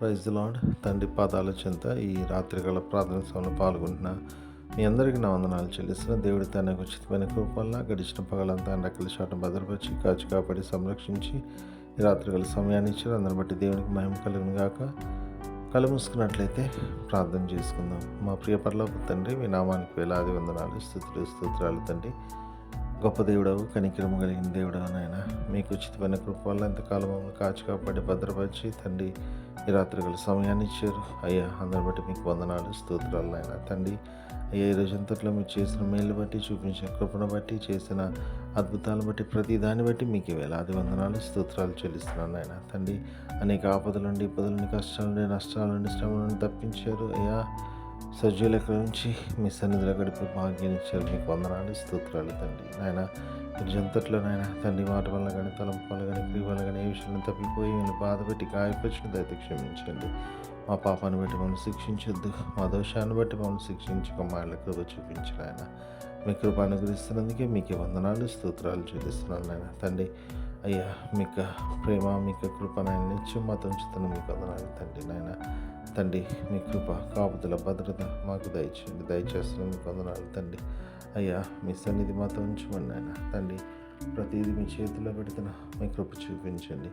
Praise lord తండ్రి పాదాల చెంత ఈ రాత్రికాల ప్రార్థన సభలో పాల్గొంటున్న మీ అందరికీ నా వందనాలు చెల్లిస్తున్న దేవుడి తన ఉచితమైన కృపల్ల గడిచిన పగలంతా రెక్కల చాటం భద్రపరిచి కాచి కాపాడి సంరక్షించి ఈ రాత్రికాల సమయాన్ని ఇచ్చారు. అందరిని బట్టి దేవునికి మహిమ కలుగును గాక. కళ్ళు మూసుకున్నట్లయితే ప్రార్థన చేసుకుందాం. మా ప్రియ పరలోక తండ్రి మీ నామానికి వేలాది వందనాలు స్థుతులు స్తోత్రాలు తండ్రి. గొప్ప దేవుడవు కనికరము కలిగిన దేవుడవు నాయన. మీకు ఉచితమైన కృప వల్ల ఎంతకాలం మమ్మల్ని కాచి కాపాడి భద్రపరిచి తండ్రి ఈ రాత్రి గల సమయాన్ని ఇచ్చారు. అయ్యా అందరి బట్టి మీకు వందనాలు స్తోత్రాలు నాయన. తండ్రి అయ్యా ఈ రోజంతట్లో మీరు చేసిన మేలు బట్టి చూపించిన కృపను బట్టి చేసిన అద్భుతాలను బట్టి ప్రతి దాన్ని బట్టి మీకు వేలాది వందనాలు స్తోత్రాలు చెల్లిస్తున్నాను నాయన. తండ్రి అనేక ఆపదల నుండి ఇబ్బందుల నుండి కష్టాల నుండి నష్టాల నుండి శ్రమ నుండి తప్పించారు. అయ్యా సజ్జులెక్క నుంచి మీ సన్నిధిలో గడిపే భాగ్యం ఇచ్చారు మీకు వందనాలు స్తోత్రాలు తండ్రి. నాయన జంతట్లో నాయన తండ్రి మాట వల్ల కానీ తలంపు వల్ల కానీ క్రియ వల్ల కానీ ఏ విషయంలో తప్పిపోయి నేను బాధపెట్టి గాయపరిచిన దయతో క్షమించండి మా పాపాన్ని బట్టి మమ్మల్ని శిక్షించొద్దు. మా దోషాన్ని బట్టి మమ్మల్ని శిక్షించక మా ఇళ్ళ కృప చూపించిన ఆయన మీ కృప అనుగ్రహిస్తున్నందుకే మీకు వందనాలు స్తోత్రాలు చూపిస్తున్నాను నాయన. తండ్రి అయ్యా మీకు ప్రేమ మీకు కృప నాయన నిత్యం మాత్రం ఉంచుతున్న మీకు అదనాలి తండ్రి నాయన. తండ్రి మీ కృప కాపుదల భద్రత మాకు దయచేయండి దయచేస్తున్న మీకు వందనాలు తండ్రి. అయ్యా మీ సన్నిధి మాతో ఉంచమని నాయన. తండ్రి ప్రతిదీ మీ చేతిలో పెడుతున్న మీ కృప చూపించండి.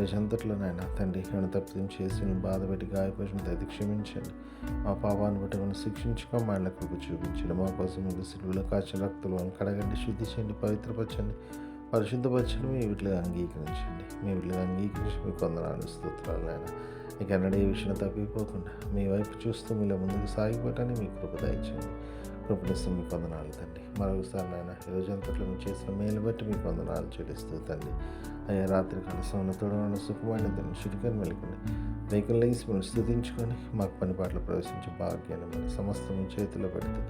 దేశంతట్లోనైనా నాయన తండ్రి నేను తప్పిదం చేసి బాధ పెట్టి గాయపరిచిన దయతో క్షమించండి. మా పాపాన్ని బట్టి మనం శిక్షించుకో మా ఇళ్ళ కృప చూపించండి. మా కోసం మీరు సిలువులో కాచిన రక్తులు కడగండి శుద్ధి చేయండి పవిత్రపరచండి. పరిశుద్ధపరచండి మీ వీటిలో అంగీకరించండి. మీ వీటిలో అంగీకరించి మీకు వందనాలు స్తోత్రాలు ఆయన ఇక అన్నడే ఈ విషయం తప్పిపోకుండా మీ వైపు చూస్తూ మీలో ముందుకు సాగిపోవటాన్ని మీ కృప దయచేయండి. కృపణిస్తూ మీకు కొందనాలు తండ్రి. మరొకసారి నాయన ఈ రోజంతట్లో మీరు చేసిన మేలు బట్టి మీకు కొందనాలు చెల్లిస్తూ తండ్రి. అయ్యా రాత్రి కాల సమయంలో సుఖమైన తండ్రి చిటికని మెలుకుని వెహికల్ లేసి మనం స్థుతించుకొని మాకు పని పాటలు ప్రవేశించే భాగ్యాన్ని మరి సమస్తం చేతిలో పెడుతూ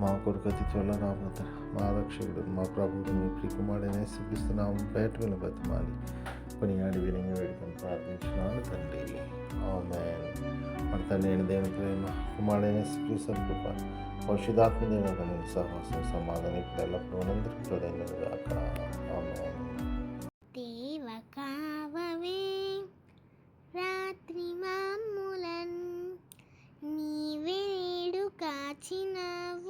మా కొడుకు అతి త్వరలో రాబోతారు మా రక్షకుడు మా ప్రభుడు మీ ప్రికుమారుడనే చూపిస్తున్నాము బయట మీద బతిమాలి. కొనియాడి వినంగా వేడుకొని ప్రార్థించినాను తండ్రి. ఆమె మన తండ్రి దేవుని ప్రేమ కుమారుడైన శ్రీ కృప పరిశుధాత్మ దేవుని సహవాసం సమాధానం ఇప్పుడు ఎల్లప్పుడూ అందరికీ తోడైన గాక. ఆమె దేవ రాత్రి మాములన్ నీవేడు కాచినావు.